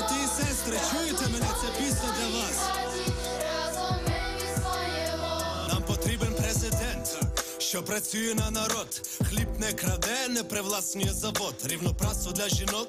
Брати і сестри, чуєте мене? Це пісня для вас. Нам потрібен президент, що працює на народ. Хліб не краде, не привласнює завод. Рівноправство для жінок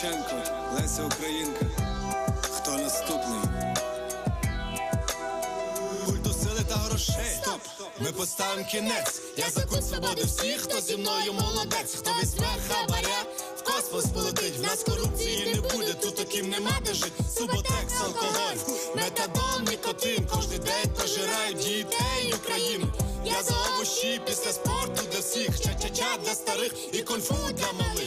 Шевченко, Леся Українка. Хто наступний? Культу сили та грошей. Стоп! Ми поставимо кінець. Я за культ свободи всіх, хто зі мною молодець, хто візьме хабаря, в космос полетить. В нас корупції не буде, тут таким нема де жить. Суботекс, алкоголь, метадон, нікотин. Кожний день пожирають дітей України. Я за овощі після спорту для всіх, ча-ча-ча для старих і конфу для малих.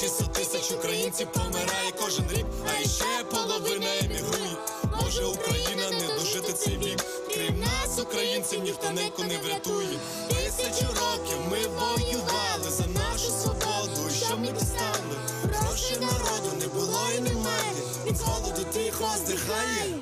600 тисяч українців помирає кожен рік, а іще половина емігрує. Може Україна не дожити цей вік. Крім нас, українців, ніхто неньку не врятує. Тисячу років ми воювали за нашу свободу. Що ми дістали? Грошей народу не було і немає. Він з голоду тихо здихає.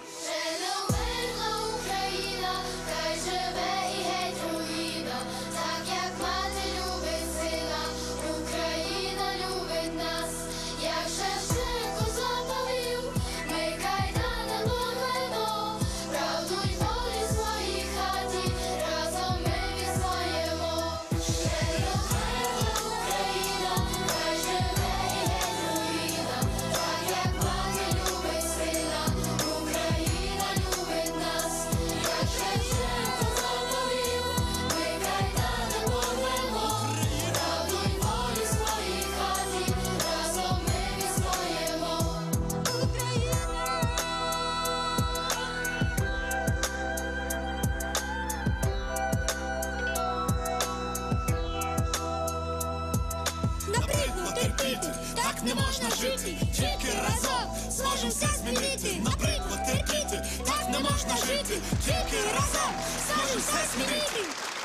Не можна жити, тільки разом зможемо все змінити. наприклад, терпіти, так не можна жити, тільки разом зможемо все змінити.